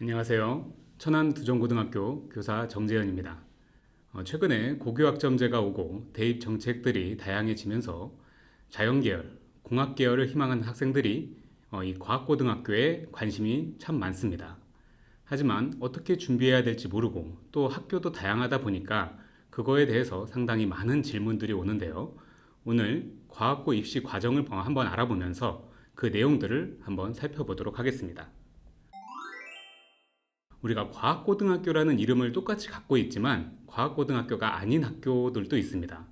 안녕하세요. 천안 두정고등학교 교사 정재현입니다. 어, 최근에 고교학점제가 오고 대입 정책들이 다양해지면서 자연계열, 공학계열을 희망하는 학생들이 어, 이 과학고등학교에 관심이 참 많습니다. 하지만 어떻게 준비해야 될지 모르고 또 학교도 다양하다 보니까 그거에 대해서 상당히 많은 질문들이 오는데요. 오늘 과학고 입시 과정을 어, 한번 알아보면서 그 내용들을 한번 살펴보도록 하겠습니다. 우리가 과학고등학교라는 이름을 똑같이 갖고 있지만 과학고등학교가 아닌 학교들도 있습니다.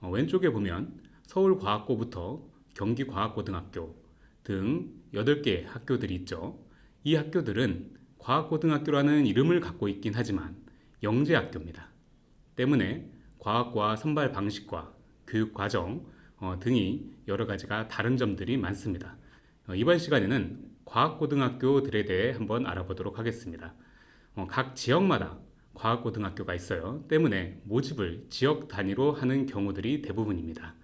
어, 왼쪽에 보면 서울과학고부터 경기과학고등학교 등 8개의 학교들이 있죠. 이 학교들은 과학고등학교라는 이름을 갖고 있긴 하지만 영재학교입니다. 때문에 과학과 선발 방식과 교육 과정 어, 등이 여러 가지가 다른 점들이 많습니다. 어, 이번 시간에는 과학고등학교들에 대해 한번 알아보도록 하겠습니다. 어, 각 지역마다 과학고등학교가 있어요. 때문에 모집을 지역 단위로 하는 경우들이 대부분입니다.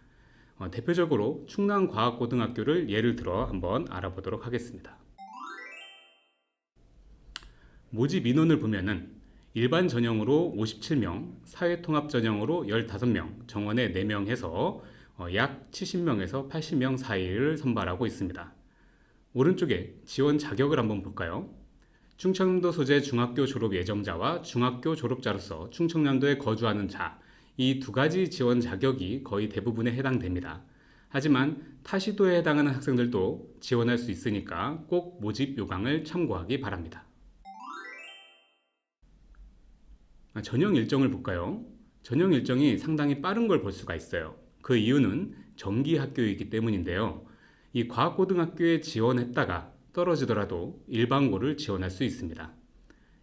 어, 대표적으로 충남과학고등학교를 예를 들어 한번 알아보도록 하겠습니다. 모집 인원을 보면은 일반 전형으로 57명, 사회통합 전형으로 15명, 정원에 4명 해서 어, 약 70명에서 80명 사이를 선발하고 있습니다. 오른쪽에 지원 자격을 한번 볼까요? 충청남도 소재 중학교 졸업 예정자와 중학교 졸업자로서 충청남도에 거주하는 자, 이 두 가지 지원 자격이 거의 대부분에 해당됩니다. 하지만 타시도에 해당하는 학생들도 지원할 수 있으니까 꼭 모집 요강을 참고하기 바랍니다. 아, 전형 일정을 볼까요? 전형 일정이 상당히 빠른 걸 볼 수가 있어요. 그 이유는 정기 학교이기 때문인데요. 이 과학고등학교에 지원했다가 떨어지더라도 일반고를 지원할 수 있습니다.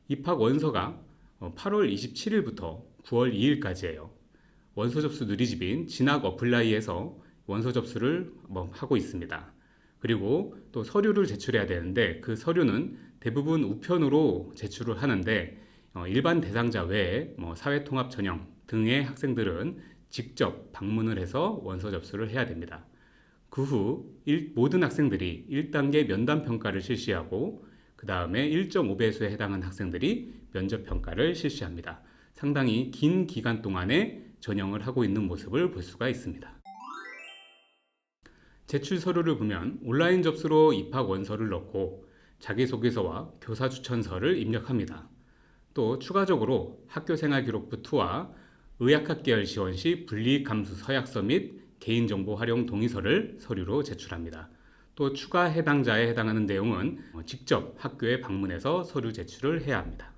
입학 원서가 8월 27일부터 9월 2일까지예요. 원서 접수 누리집인 진학 어플라이에서 원서 접수를 뭐 하고 있습니다. 그리고 또 서류를 제출해야 되는데 그 서류는 대부분 우편으로 제출을 하는데 어, 일반 대상자 외에 뭐 사회통합 전형 등의 학생들은 직접 방문을 해서 원서 접수를 해야 됩니다. 그 후 모든 학생들이 1단계 면담 평가를 실시하고 그 다음에 1.5배수에 해당하는 학생들이 면접 평가를 실시합니다. 상당히 긴 기간 동안에 전형을 하고 있는 모습을 볼 수가 있습니다. 제출 서류를 보면 온라인 접수로 입학 원서를 넣고 자기소개서와 교사 추천서를 입력합니다. 또 추가적으로 학교생활 기록부 2와 의학학 계열 지원 시 분리 감수 서약서 및 개인정보 활용 동의서를 서류로 제출합니다. 또 추가 해당자에 해당하는 내용은 직접 학교에 방문해서 서류 제출을 해야 합니다.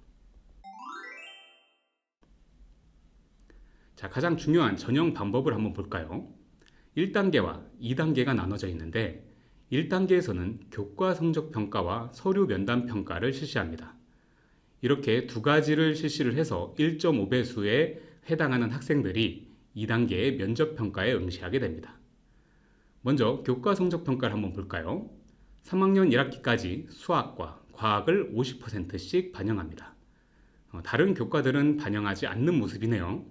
자, 가장 중요한 전형 방법을 한번 볼까요? 1단계와 2단계가 나눠져 있는데 1단계에서는 교과 성적 평가와 서류 면담 평가를 실시합니다. 이렇게 두 가지를 실시를 해서 1.5배수에 해당하는 학생들이 2단계의 면접 평가에 응시하게 됩니다. 먼저 교과 성적 평가를 한번 볼까요? 3학년 1학기까지 수학과 과학을 50%씩 반영합니다. 어, 다른 교과들은 반영하지 않는 모습이네요.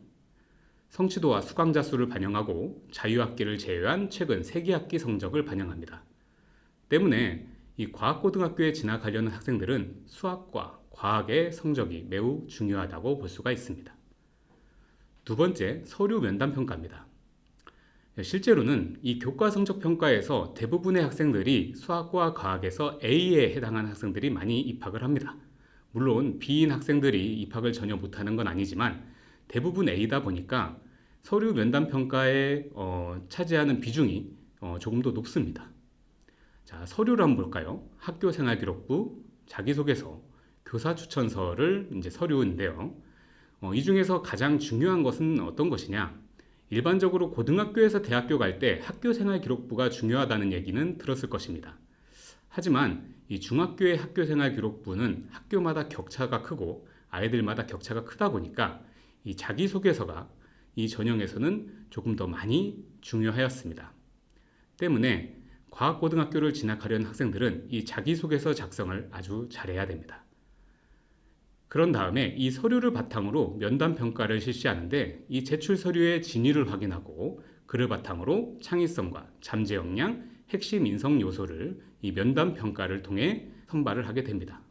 성취도와 수강자 수를 반영하고 자유학기를 제외한 최근 3개 학기 성적을 반영합니다. 때문에 이 과학고등학교에 진학하려는 학생들은 수학과 과학의 성적이 매우 중요하다고 볼 수가 있습니다. 두 번째, 서류 면담 평가입니다. 실제로는 이 교과 성적 평가에서 대부분의 학생들이 수학과 과학에서 A에 해당하는 학생들이 많이 입학을 합니다. 물론 B인 학생들이 입학을 전혀 못하는 건 아니지만 대부분 A다 보니까 서류 면담 평가에 어, 차지하는 비중이 어, 조금 더 높습니다. 자, 서류를 한번 볼까요? 학교 생활 기록부, 자기소개서, 교사 추천서를 이제 서류인데요. 어, 이 중에서 가장 중요한 것은 어떤 것이냐? 일반적으로 고등학교에서 대학교 갈 때 학교 생활 기록부가 중요하다는 얘기는 들었을 것입니다. 하지만 이 중학교의 학교 생활 기록부는 학교마다 격차가 크고 아이들마다 격차가 크다 보니까 이 자기소개서가 이 전형에서는 조금 더 많이 중요하였습니다. 때문에 과학고등학교를 진학하려는 학생들은 이 자기소개서 작성을 아주 잘해야 됩니다. 그런 다음에 이 서류를 바탕으로 면담 평가를 실시하는데 이 제출 서류의 진위를 확인하고 그를 바탕으로 창의성과 잠재 역량, 핵심 인성 요소를 이 면담 평가를 통해 선발을 하게 됩니다.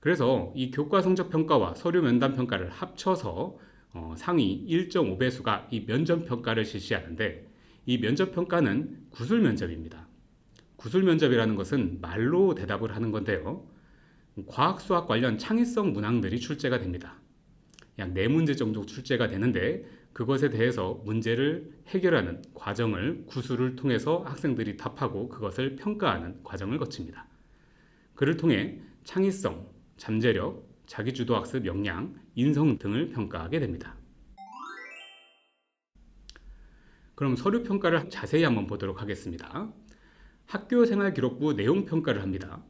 그래서 이 교과 성적 평가와 서류 면담 평가를 합쳐서 어, 상위 1.5배수가 이 면접 평가를 실시하는데 이 면접 평가는 구술 면접입니다. 구술 면접이라는 것은 말로 대답을 하는 건데요. 과학 수학 관련 창의성 문항들이 출제가 됩니다. 약 4문제 정도 출제가 되는데 그것에 대해서 문제를 해결하는 과정을 구술을 통해서 학생들이 답하고 그것을 평가하는 과정을 거칩니다. 그를 통해 창의성, 잠재력, 자기주도학습 역량, 인성 등을 평가하게 됩니다. 그럼 서류 평가를 자세히 한번 보도록 하겠습니다. 학교 생활 기록부 내용 평가를 합니다.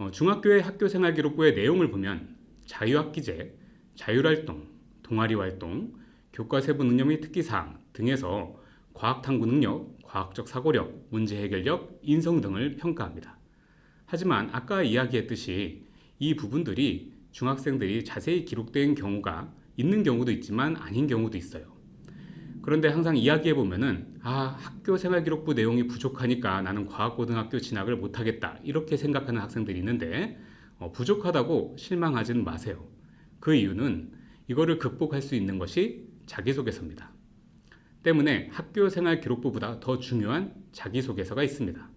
어, 중학교의 학교 생활 기록부의 내용을 보면 자유학기제, 자율활동, 동아리 활동, 교과 세부 능력 및 특기사항 등에서 과학 탐구 능력, 과학적 사고력, 문제 해결력, 인성 등을 평가합니다. 하지만 아까 이야기했듯이 이 부분들이 중학생들이 자세히 기록된 경우가 있는 경우도 있지만 아닌 경우도 있어요. 그런데 항상 이야기해 보면은 아 학교 생활 기록부 내용이 부족하니까 나는 과학고등학교 진학을 못하겠다 이렇게 생각하는 학생들이 있는데 어, 부족하다고 실망하지는 마세요. 그 이유는 이거를 극복할 수 있는 것이 자기소개서입니다. 때문에 학교 생활 기록부보다 더 중요한 자기소개서가 있습니다.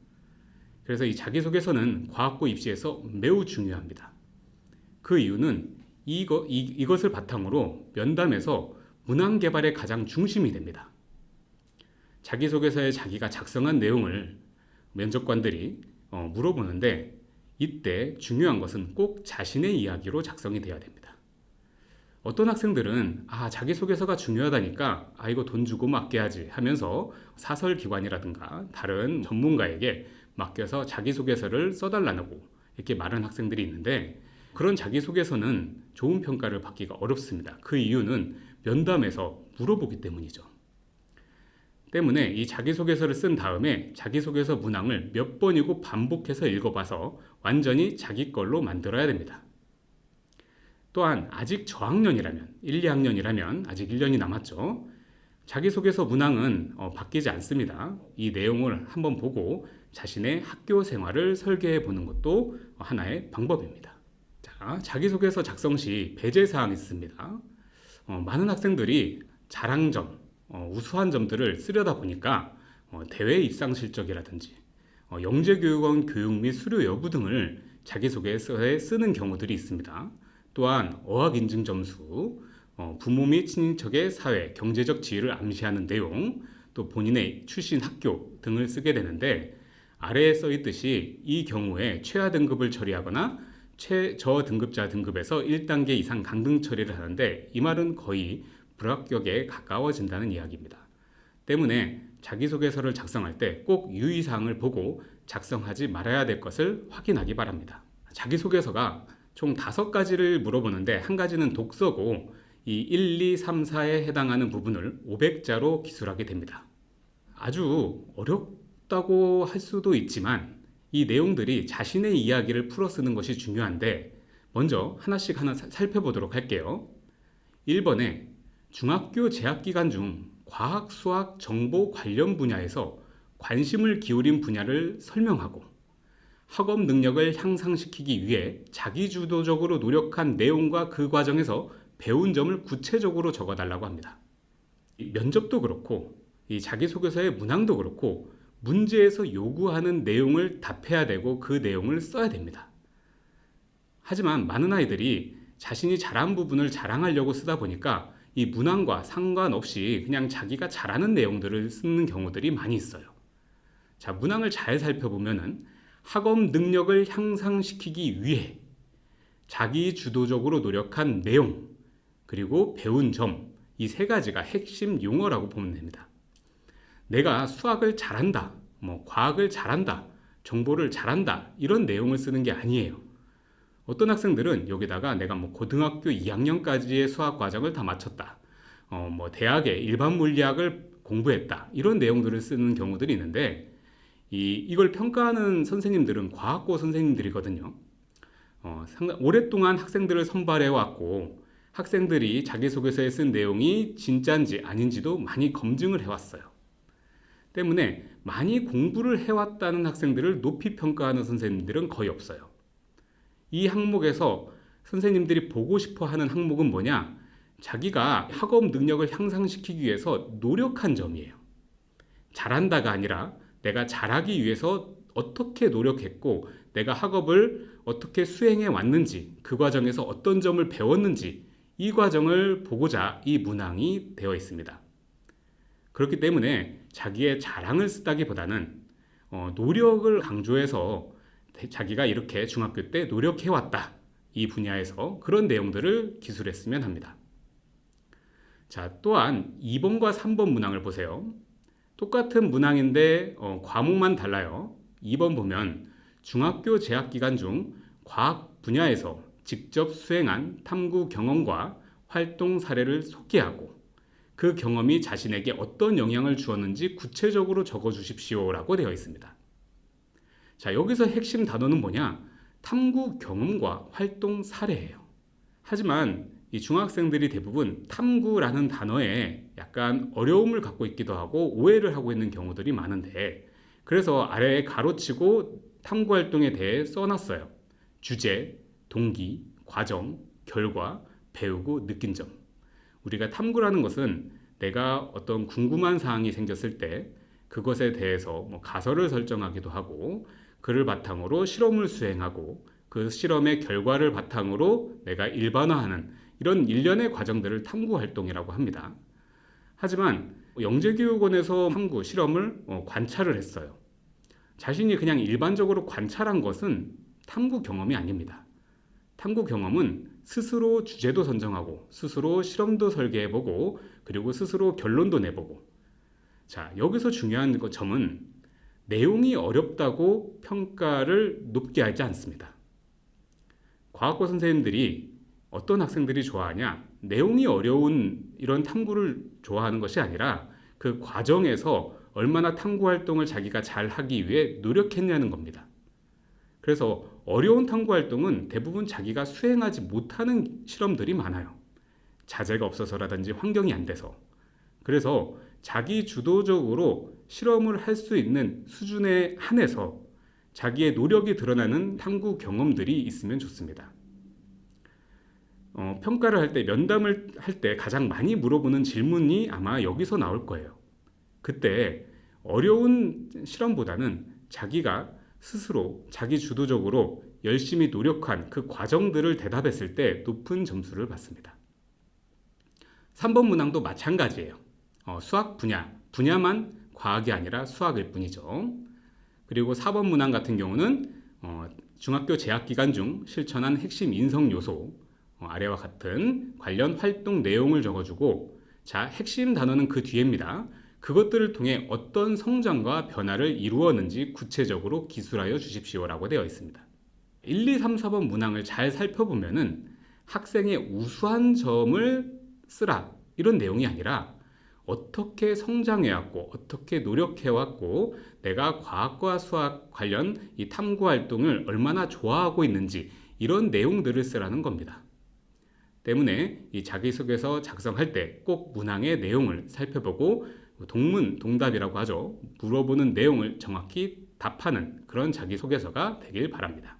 그래서 이 자기소개서는 과학고 입시에서 매우 중요합니다. 그 이유는 이거, 이, 이것을 바탕으로 면담에서 문항 개발의 가장 중심이 됩니다. 자기소개서에 자기가 작성한 내용을 면접관들이 어, 물어보는데 이때 중요한 것은 꼭 자신의 이야기로 작성이 되어야 됩니다. 어떤 학생들은 아 자기소개서가 중요하다니까 아 이거 돈 주고 맡겨야지 하면서 사설기관이라든가 다른 전문가에게 맡겨서 자기소개서를 써달라고 이렇게 말하는 학생들이 있는데 그런 자기소개서는 좋은 평가를 받기가 어렵습니다. 그 이유는 면담에서 물어보기 때문이죠. 때문에 이 자기소개서를 쓴 다음에 자기소개서 문항을 몇 번이고 반복해서 읽어봐서 완전히 자기 걸로 만들어야 됩니다. 또한 아직 저학년이라면 1, 2학년이라면 아직 1년이 남았죠. 자기소개서 문항은 어, 바뀌지 않습니다. 이 내용을 한번 보고 자신의 학교 생활을 설계해 보는 것도 하나의 방법입니다. 자, 자기소개서 작성 시 배제 사항이 있습니다. 어, 많은 학생들이 자랑점, 어, 우수한 점들을 쓰려다 보니까 어, 대외 입상 실적이라든지 어, 영재교육원 교육 및 수료 여부 등을 자기소개서에 쓰는 경우들이 있습니다. 또한 어학 인증 점수, 어, 부모 및 친인척의 사회, 경제적 지위를 암시하는 내용, 또 본인의 출신 학교 등을 쓰게 되는데 아래에 써 있듯이 이 경우에 최하 등급을 처리하거나 최저 등급자 등급에서 1단계 이상 강등 처리를 하는데 이 말은 거의 불합격에 가까워진다는 이야기입니다. 때문에 자기소개서를 작성할 때 꼭 유의사항을 보고 작성하지 말아야 될 것을 확인하기 바랍니다. 자기소개서가 총 다섯 가지를 물어보는데 한 가지는 독서고 이 1, 2, 3, 4에 해당하는 부분을 500자로 기술하게 됩니다. 아주 어렵다고 할 수도 있지만 이 내용들이 자신의 이야기를 풀어 쓰는 것이 중요한데 먼저 하나씩 하나 살펴보도록 할게요. 1번에 중학교 재학 기간 중 과학, 수학, 정보 관련 분야에서 관심을 기울인 분야를 설명하고 학업 능력을 향상시키기 위해 자기주도적으로 노력한 내용과 그 과정에서 배운 점을 구체적으로 적어달라고 합니다. 면접도 그렇고 이 자기소개서의 문항도 그렇고 문제에서 요구하는 내용을 답해야 되고 그 내용을 써야 됩니다. 하지만 많은 아이들이 자신이 잘한 부분을 자랑하려고 쓰다 보니까 이 문항과 상관없이 그냥 자기가 잘하는 내용들을 쓰는 경우들이 많이 있어요. 자, 문항을 잘 살펴보면은 학업 능력을 향상시키기 위해 자기 주도적으로 노력한 내용, 그리고 배운 점, 이 세 가지가 핵심 용어라고 보면 됩니다. 내가 수학을 잘한다, 뭐 과학을 잘한다, 정보를 잘한다, 이런 내용을 쓰는 게 아니에요. 어떤 학생들은 여기다가 내가 뭐 고등학교 2학년까지의 수학 과정을 다 마쳤다. 어, 뭐 대학에 일반 물리학을 공부했다. 이런 내용들을 쓰는 경우들이 있는데 이, 이걸 평가하는 선생님들은 과학고 선생님들이거든요. 어, 상당, 오랫동안 학생들을 선발해 왔고 학생들이 자기소개서에 쓴 내용이 진짜인지 아닌지도 많이 검증을 해왔어요. 때문에 많이 공부를 해왔다는 학생들을 높이 평가하는 선생님들은 거의 없어요. 이 항목에서 선생님들이 보고 싶어 하는 항목은 뭐냐? 자기가 학업 능력을 향상시키기 위해서 노력한 점이에요. 잘한다가 아니라 내가 잘하기 위해서 어떻게 노력했고 내가 학업을 어떻게 수행해 왔는지 그 과정에서 어떤 점을 배웠는지 이 과정을 보고자 이 문항이 되어 있습니다. 그렇기 때문에 자기의 자랑을 쓰다기보다는 어, 노력을 강조해서 자기가 이렇게 중학교 때 노력해왔다. 이 분야에서 그런 내용들을 기술했으면 합니다. 자, 또한 2번과 3번 문항을 보세요. 똑같은 문항인데 어, 과목만 달라요. 2번 보면 중학교 재학 기간 중 과학 분야에서 직접 수행한 탐구 경험과 활동 사례를 소개하고 그 경험이 자신에게 어떤 영향을 주었는지 구체적으로 적어 주십시오라고 되어 있습니다. 자, 여기서 핵심 단어는 뭐냐? 탐구 경험과 활동 사례예요. 하지만 이 중학생들이 대부분 탐구라는 단어에 약간 어려움을 갖고 있기도 하고 오해를 하고 있는 경우들이 많은데 그래서 아래에 가로치고 탐구 활동에 대해 써놨어요. 주제, 동기, 과정, 결과, 배우고 느낀 점. 우리가 탐구라는 것은 내가 어떤 궁금한 사항이 생겼을 때 그것에 대해서 뭐 가설을 설정하기도 하고 그를 바탕으로 실험을 수행하고 그 실험의 결과를 바탕으로 내가 일반화하는 이런 일련의 과정들을 탐구 활동이라고 합니다. 하지만 영재교육원에서 탐구 실험을 어, 관찰을 했어요. 자신이 그냥 일반적으로 관찰한 것은 탐구 경험이 아닙니다. 탐구 경험은 스스로 주제도 선정하고 스스로 실험도 설계해보고 그리고 스스로 결론도 내보고 자 여기서 중요한 점은 내용이 어렵다고 평가를 높게 하지 않습니다. 과학고 선생님들이 어떤 학생들이 좋아하냐? 내용이 어려운 이런 탐구를 좋아하는 것이 아니라 그 과정에서 얼마나 탐구 활동을 자기가 잘 하기 위해 노력했냐는 겁니다. 그래서 어려운 탐구 활동은 대부분 자기가 수행하지 못하는 실험들이 많아요. 자재가 없어서라든지 환경이 안 돼서. 그래서 자기 주도적으로 실험을 할 수 있는 수준에 한해서 자기의 노력이 드러나는 탐구 경험들이 있으면 좋습니다. 어, 평가를 할 때 면담을 할 때 가장 많이 물어보는 질문이 아마 여기서 나올 거예요. 그때 어려운 실험보다는 자기가 스스로 자기 주도적으로 열심히 노력한 그 과정들을 대답했을 때 높은 점수를 받습니다. 3번 문항도 마찬가지예요. 어, 수학 분야, 분야만 과학이 아니라 수학일 뿐이죠. 그리고 4번 문항 같은 경우는 어, 중학교 재학 기간 중 실천한 핵심 인성 요소 어, 아래와 같은 관련 활동 내용을 적어주고 자 핵심 단어는 그 뒤입니다. 그것들을 통해 어떤 성장과 변화를 이루었는지 구체적으로 기술하여 주십시오라고 되어 있습니다. 1, 2, 3, 4번 문항을 잘 살펴보면은 학생의 우수한 점을 쓰라 이런 내용이 아니라 어떻게 성장해왔고 어떻게 노력해왔고 내가 과학과 수학 관련 이 탐구 활동을 얼마나 좋아하고 있는지 이런 내용들을 쓰라는 겁니다. 때문에 이 자기소개서 작성할 때 꼭 문항의 내용을 살펴보고 동문, 동답이라고 하죠. 물어보는 내용을 정확히 답하는 그런 자기소개서가 되길 바랍니다.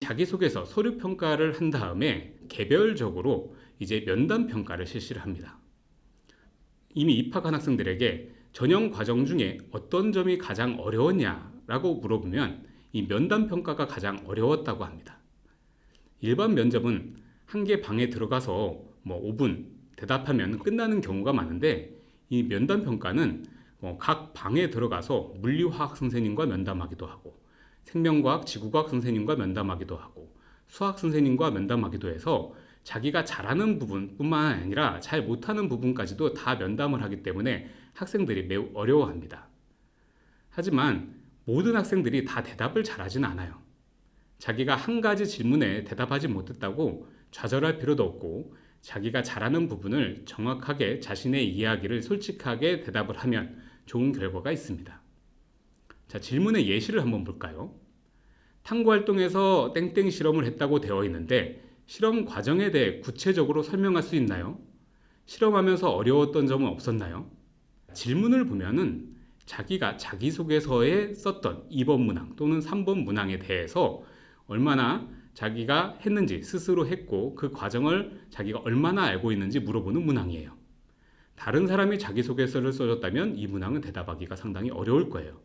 자기소개서 서류 평가를 한 다음에 개별적으로 이제 면담 평가를 실시를 합니다. 이미 입학한 학생들에게 전형 과정 중에 어떤 점이 가장 어려웠냐라고 물어보면 이 면담 평가가 가장 어려웠다고 합니다. 일반 면접은 한 개 방에 들어가서 뭐 5분 대답하면 끝나는 경우가 많은데 이 면담 평가는 뭐각 방에 들어가서 물리화학 선생님과 면담하기도 하고 생명과학, 지구과학 선생님과 면담하기도 하고 수학 선생님과 면담하기도 해서 자기가 잘하는 부분뿐만 아니라 잘 못하는 부분까지도 다 면담을 하기 때문에 학생들이 매우 어려워합니다. 하지만 모든 학생들이 다 대답을 잘하지는 않아요. 자기가 한 가지 질문에 대답하지 못했다고 좌절할 필요도 없고 자기가 잘하는 부분을 정확하게 자신의 이야기를 솔직하게 대답을 하면 좋은 결과가 있습니다. 자, 질문의 예시를 한번 볼까요? 탐구 활동에서 땡땡 실험을 했다고 되어 있는데 실험 과정에 대해 구체적으로 설명할 수 있나요? 실험하면서 어려웠던 점은 없었나요? 질문을 보면은 자기가 자기소개서에 썼던 2번 문항 또는 3번 문항에 대해서 얼마나 자기가 했는지 스스로 했고 그 과정을 자기가 얼마나 알고 있는지 물어보는 문항이에요. 다른 사람이 자기소개서를 써줬다면 이 문항은 대답하기가 상당히 어려울 거예요.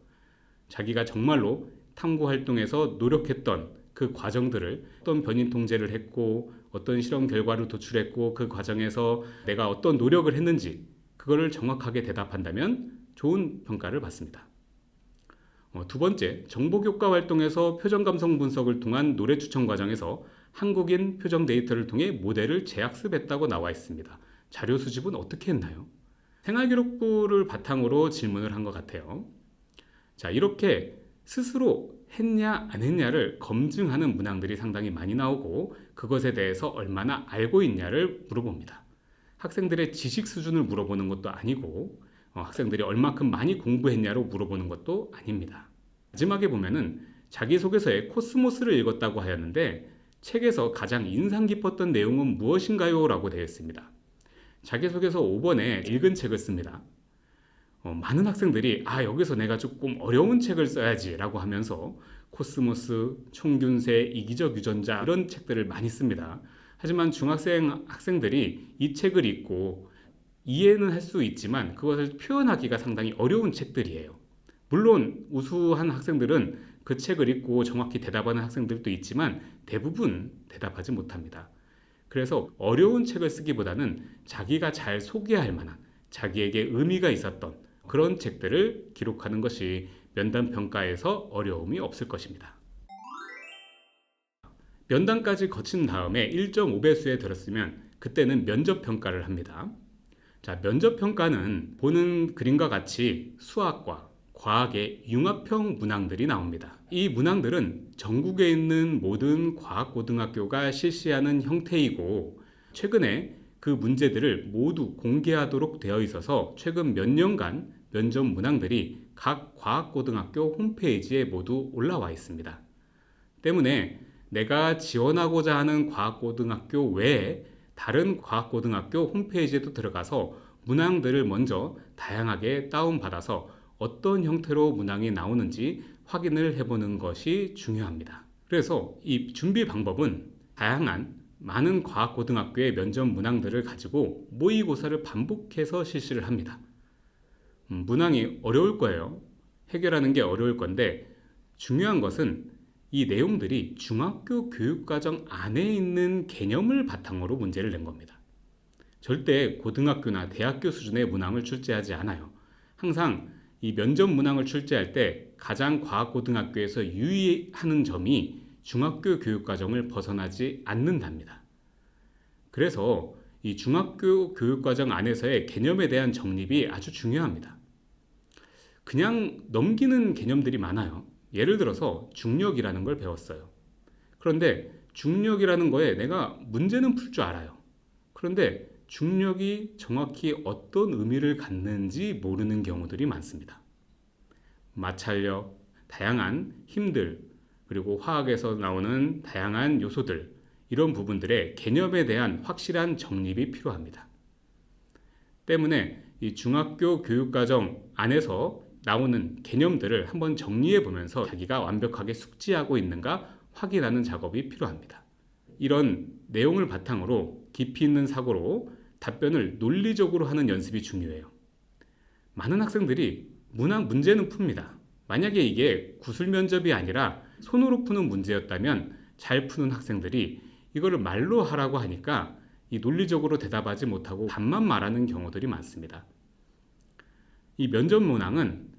자기가 정말로 탐구 활동에서 노력했던 그 과정들을 어떤 변인 통제를 했고 어떤 실험 결과를 도출했고 그 과정에서 내가 어떤 노력을 했는지 그거를 정확하게 대답한다면 좋은 평가를 받습니다. 어, 두 번째, 정보교과 활동에서 표정 감성 분석을 통한 노래 추천 과정에서 한국인 표정 데이터를 통해 모델을 재학습했다고 나와 있습니다. 자료 수집은 어떻게 했나요? 생활기록부를 바탕으로 질문을 한 것 같아요. 자, 이렇게 스스로 했냐 안 했냐를 검증하는 문항들이 상당히 많이 나오고 그것에 대해서 얼마나 알고 있냐를 물어봅니다. 학생들의 지식 수준을 물어보는 것도 아니고 어, 학생들이 얼마큼 많이 공부했냐로 물어보는 것도 아닙니다. 마지막에 보면은 자기소개서에 코스모스를 읽었다고 하였는데 책에서 가장 인상 깊었던 내용은 무엇인가요? 라고 되어 있습니다. 자기소개서 5번에 읽은 책을 씁니다. 어, 많은 학생들이 아 여기서 내가 조금 어려운 책을 써야지 라고 하면서 코스모스, 총균세, 이기적 유전자 이런 책들을 많이 씁니다. 하지만 중학생 학생들이 이 책을 읽고 이해는 할 수 있지만 그것을 표현하기가 상당히 어려운 책들이에요. 물론 우수한 학생들은 그 책을 읽고 정확히 대답하는 학생들도 있지만 대부분 대답하지 못합니다. 그래서 어려운 책을 쓰기보다는 자기가 잘 소개할 만한 자기에게 의미가 있었던 그런 책들을 기록하는 것이 면담 평가에서 어려움이 없을 것입니다. 면담까지 거친 다음에 1.5배수에 들었으면 그때는 면접 평가를 합니다. 자, 면접 평가는 보는 그림과 같이 수학과 과학의 융합형 문항들이 나옵니다. 이 문항들은 전국에 있는 모든 과학고등학교가 실시하는 형태이고 최근에 그 문제들을 모두 공개하도록 되어 있어서 최근 몇 년간 면접 문항들이 각 과학고등학교 홈페이지에 모두 올라와 있습니다. 때문에 내가 지원하고자 하는 과학고등학교 외에 다른 과학고등학교 홈페이지에도 들어가서 문항들을 먼저 다양하게 다운받아서 어떤 형태로 문항이 나오는지 확인을 해보는 것이 중요합니다. 그래서 이 준비 방법은 다양한 많은 과학고등학교의 면접 문항들을 가지고 모의고사를 반복해서 실시를 합니다. 음, 문항이 어려울 거예요. 해결하는 게 어려울 건데 중요한 것은 이 내용들이 중학교 교육과정 안에 있는 개념을 바탕으로 문제를 낸 겁니다. 절대 고등학교나 대학교 수준의 문항을 출제하지 않아요. 항상 이 면접 문항을 출제할 때 가장 과학고등학교에서 유의하는 점이 중학교 교육과정을 벗어나지 않는답니다. 그래서 이 중학교 교육과정 안에서의 개념에 대한 정립이 아주 중요합니다. 그냥 넘기는 개념들이 많아요. 예를 들어서 중력이라는 걸 배웠어요. 그런데 중력이라는 거에 내가 문제는 풀 줄 알아요. 그런데 중력이 정확히 어떤 의미를 갖는지 모르는 경우들이 많습니다. 마찰력, 다양한 힘들, 그리고 화학에서 나오는 다양한 요소들, 이런 부분들의 개념에 대한 확실한 정립이 필요합니다. 때문에 이 중학교 교육과정 안에서 나오는 개념들을 한번 정리해 보면서 자기가 완벽하게 숙지하고 있는가 확인하는 작업이 필요합니다. 이런 내용을 바탕으로 깊이 있는 사고로 답변을 논리적으로 하는 연습이 중요해요. 많은 학생들이 문항 문제는 풉니다. 만약에 이게 구술 면접이 아니라 손으로 푸는 문제였다면 잘 푸는 학생들이 이거를 말로 하라고 하니까 이 논리적으로 대답하지 못하고 답만 말하는 경우들이 많습니다. 이 면접 문항은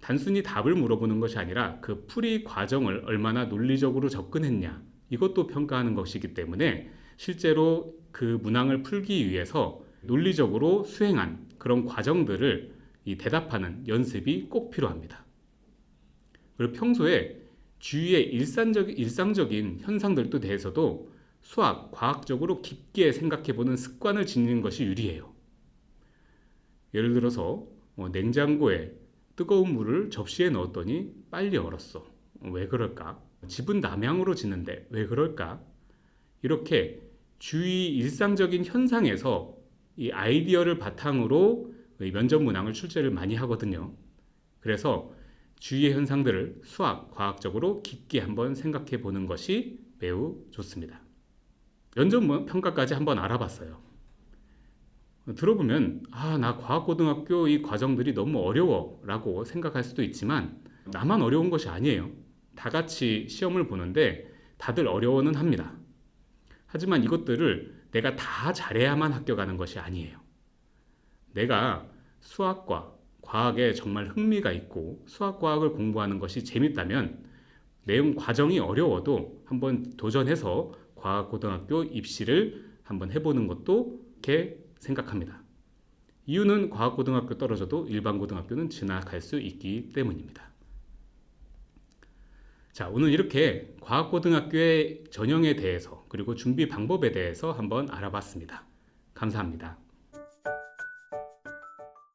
단순히 답을 물어보는 것이 아니라 그 풀이 과정을 얼마나 논리적으로 접근했냐 이것도 평가하는 것이기 때문에 실제로 그 문항을 풀기 위해서 논리적으로 수행한 그런 과정들을 이 대답하는 연습이 꼭 필요합니다. 그리고 평소에 주위의 일상적, 일상적인 현상들도 대해서도 수학, 과학적으로 깊게 생각해 보는 습관을 지니는 것이 유리해요. 예를 들어서 어, 냉장고에 뜨거운 물을 접시에 넣었더니 빨리 얼었어. 왜 그럴까? 집은 남향으로 지는데 왜 그럴까? 이렇게 주위 일상적인 현상에서 이 아이디어를 바탕으로 면접 문항을 출제를 많이 하거든요. 그래서 주위의 현상들을 수학, 과학적으로 깊게 한번 생각해 보는 것이 매우 좋습니다. 면접 뭐 평가까지 한번 알아봤어요. 들어보면 아, 나 과학고등학교 이 과정들이 너무 어려워 라고 생각할 수도 있지만 나만 어려운 것이 아니에요. 다 같이 시험을 보는데 다들 어려워는 합니다. 하지만 이것들을 내가 다 잘해야만 합격하는 것이 아니에요. 내가 수학과 과학에 정말 흥미가 있고 수학 과학을 공부하는 것이 재밌다면 내용 과정이 어려워도 한번 도전해서 과학고등학교 입시를 한번 해보는 것도 이렇게 생각합니다. 이유는 과학고등학교 떨어져도 일반고등학교는 진학할 수 있기 때문입니다. 자, 오늘 이렇게 과학고등학교의 전형에 대해서 그리고 준비 방법에 대해서 한번 알아봤습니다. 감사합니다.